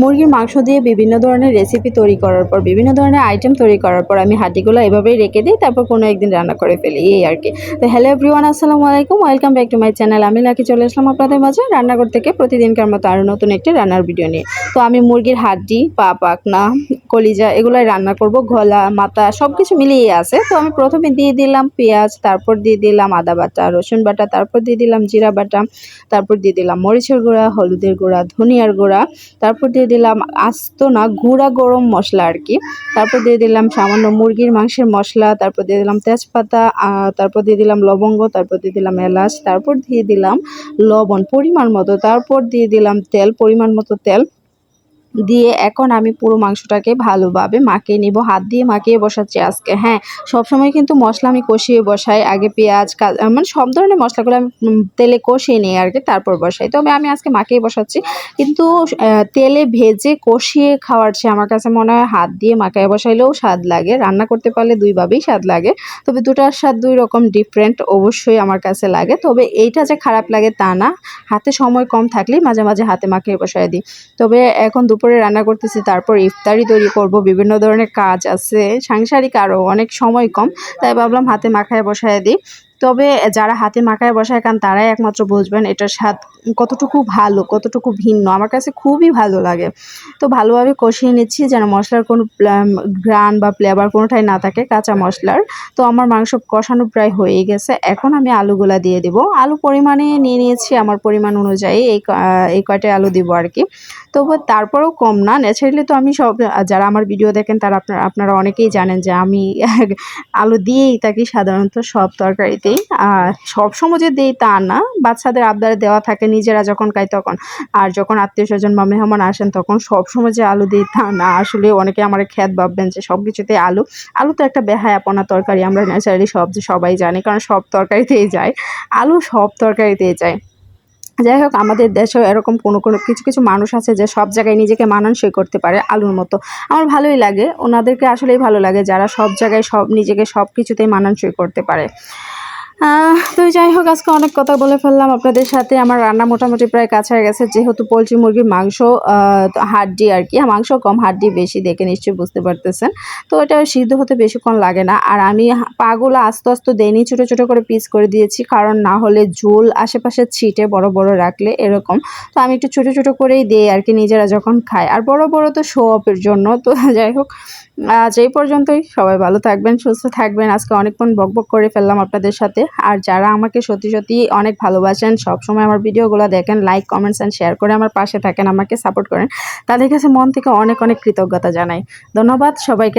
মুরগির মাংস দিয়ে বিভিন্ন ধরনের রেসিপি তৈরি করার পর, বিভিন্ন ধরনের আইটেম তৈরি করার পর আমি হাঁটিগুলো এভাবেই রেখে দিই, তারপর কোনো একদিন রান্না করে ফেলি, এই আর কি। তো হ্যালো এভরিওয়ান আসসালামু আলাইকুম welcome back to my channel আমি লাকি, চলে আসলাম আপনাদের মাঝে রান্নাঘর থেকে প্রতিদিনকার মতো আরও নতুন একটি রান্নার ভিডিও নিয়ে। তো আমি মুরগির হাড্ডি পা পাকনা কলিজা এগুলোই রান্না করব গলা মাথা সব কিছু মিলিয়ে আছে তো আমি প্রথমে দিয়ে দিলাম পেঁয়াজ তারপর দিয়ে দিলাম আদা বাটা রসুন বাটা তারপর দিয়ে দিলাম জিরা বাটা তারপর দিয়ে দিলাম মরিচের গুঁড়া হলুদের গুঁড়া ধনিয়ার গুঁড়া তারপর দিয়ে দিলাম আস্ত না গুঁড়া গরম মশলা আর কি তারপর দিয়ে দিলাম সামান্য মুরগির মাংসের মশলা তারপর দিয়ে দিলাম তেজপাতা তারপর দিয়ে দিলাম লবঙ্গ তারপর দিয়ে দিলাম এলাচ তারপর দিয়ে দিলাম লবণ পরিমাণ মতো তারপর দিয়ে দিলাম তেল পরিমাণ মতো তেল দিয়ে এখন আমি পুরো মাংসটাকে ভালোভাবে মাখিয়ে নিব। হাত দিয়ে মাখিয়ে বসাচ্ছি আজকে হ্যাঁ। সবসময় কিন্তু মশলা আমি কষিয়ে বসাই, আগে পেঁয়াজ মানে সব ধরনের মশলাগুলো আমি তেলে কষিয়ে নিই আর কি তারপর বসাই। তবে আমি আজকে মাখিয়ে বসাচ্ছি, কিন্তু তেলে ভেজে কষিয়ে খাওয়ার চেয়ে আমার কাছে মনে হয় হাত দিয়ে মাখিয়ে বসাইলেও স্বাদ লাগে। রান্না করতে পারলে দুইভাবেই স্বাদ লাগে, তবে দুটার স্বাদ দুই রকম ডিফারেন্ট অবশ্যই আমার কাছে লাগে। তবে এইটা যে খারাপ লাগে তা না, হাতে সময় কম থাকলেই মাঝে মাঝে হাতে মাখিয়ে বসাই দিই। তবে এখন দুপুরে রান্না করতেছি, তারপর ইফতারি তৈরি করব, বিভিন্ন ধরনের কাজ আছে। সাংসারিক আরও অনেক সময় কম, তাই ভাবলাম হাতে মাখায় বসায় দিই। তবে যারা হাতে মাখায় বসায় কারণ তারাই একমাত্র বুঝবেন এটার স্বাদ কতটুকু ভালো, কতটুকু ভিন্ন। আমার কাছে খুবই ভালো লাগে। তো ভালোভাবে কষিয়ে নিচ্ছি যেন মশলার কোনো গ্রান বা ফ্লেভার কোনোটাই না থাকে কাঁচা মশলার। তো আমার মাংস কষানো প্রায় হয়ে গেছে। এখন আমি আলুগুলা দিয়ে দিব। আলু পরিমাণে নিয়ে নিয়েছি আমার পরিমাণ অনুযায়ী। এই এই কয়টাই আলু দিব আর কি। তবু তারপরেও কম না। ন্যাচারালি তো আমি সব, যারা আমার ভিডিও দেখেন তারা আপনারা আপনারা অনেকেই জানেন যে আমি আলু দিয়েই থাকি সাধারণত সব তরকারিতেই আর সব সময় যে দিই তা না। বাচ্চাদের আবদারে দেওয়া থাকে নিজেরা যখন খাই তখন। আর যখন আত্মীয় স্বজন বা মেহমান আসেন তখন সব সময় যে আলু দিই তা না। আসলে অনেকে আমার খ্যাত ভাববেন যে সব কিছুতে আলু। আলু তো একটা বেহায় বেহায়াপনা তরকারি, আমরা ন্যাচারালি সব সবাই জানি, কারণ সব তরকারিতেই যায়। আলু সব তরকারিতেই যায়। যাই হোক, আমাদের দেশেও এরকম কোনো কোনো, কিছু কিছু মানুষ আছে যে সব জায়গায় নিজেকে মানানসই করতে পারে আলুর মতো। আমার ভালোই লাগে। ওনাদেরকে আসলেই ভালো লাগে যারা সব জায়গায় সব নিজেকে সব কিছুতেই মানানসই করতে পারে। তো যাই হোক, আজকে অনেক কথা বলে ফেললাম আপনাদের সাথে। আমার রান্না মোটামুটি প্রায় কাছে গেছে, যেহেতু পোলট্রি মুরগির মাংস হাড্ডি আর কি। মাংস কম, হাড্ডি বেশি দেখে নিশ্চয়ই বুঝতে পারতেছেন। তো এটা সিদ্ধ হতে বেশিক্ষণ লাগে না। আর আমি পাগুলো আস্তে আস্তে দেনি, ছোটো ছোটো করে পিস করে দিয়েছি, কারণ না হলে ঝোল আশেপাশে ছিটে বড় বড় রাখলে এরকম। তো আমি একটু ছোটো ছোটো করেই দিই আর কি, নিজেরা যখন খায়। আর বড় বড় তো শো অফের জন্য। তো যাই হোক আজ এই পর্যন্তই সবাই ভালো থাকবেন, সুস্থ থাকবেন। আজকে অনেকক্ষণ বকবক করে ফেললাম আপনাদের সাথে। আর যারা আমাকে সত্যি সত্যি অনেক ভালোবাসেন, সবসময় আমার ভিডিওগুলো দেখেন লাইক কমেন্টস অ্যান্ড শেয়ার করে আমার পাশে থাকেন, আমাকে সাপোর্ট করেন, তাদের কাছে মন থেকে অনেক অনেক কৃতজ্ঞতা জানাই। ধন্যবাদ, সবাইকে